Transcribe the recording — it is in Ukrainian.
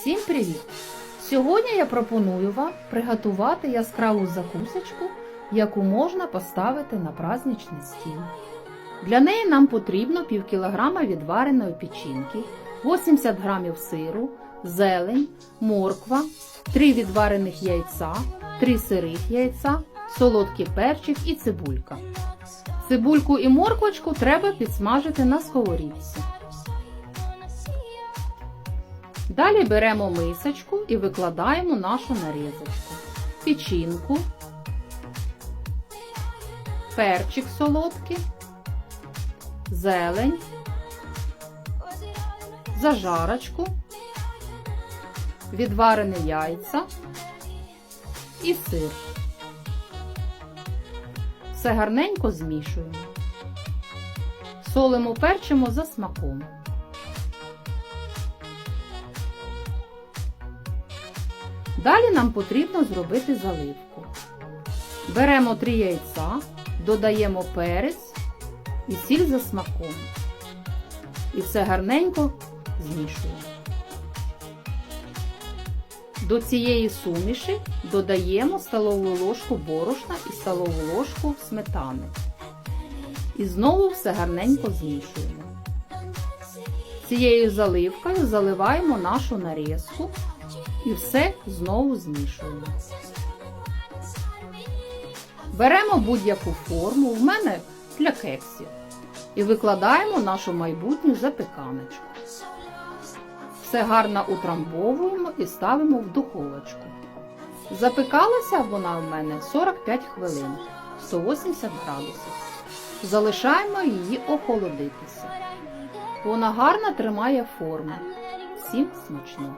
Всім привіт! Сьогодні я пропоную вам приготувати яскраву закусочку, яку можна поставити на праздничний стіл. Для неї нам потрібно пів кілограма відвареної печінки, 80 грамів сиру, зелень, морква, 3 відварених яйця, 3 сирих яйця, солодкий перчик і цибулька. Цибульку і морквочку треба підсмажити на сковорідці. Далі беремо мисочку і викладаємо нашу нарізочку. Печінку, перчик солодкий, зелень, зажарочку, відварені яйця і сир. Все гарненько змішуємо. Солимо перчимо за смаком. Далі нам потрібно зробити заливку. Беремо 3 яйця, додаємо перець і сіль за смаком. І все гарненько змішуємо. До цієї суміші додаємо столову ложку борошна і столову ложку сметани. І знову все гарненько змішуємо. Цією заливкою заливаємо нашу нарізку і все знову змішуємо. Беремо будь-яку форму, в мене для кексів, і викладаємо нашу майбутню запіканочку. Все гарно утрамбовуємо і ставимо в духовочку. Запекалася вона в мене 45 хвилин 180 градусів. Залишаємо її охолодитися. Вона гарно тримає форму. Всім смачно!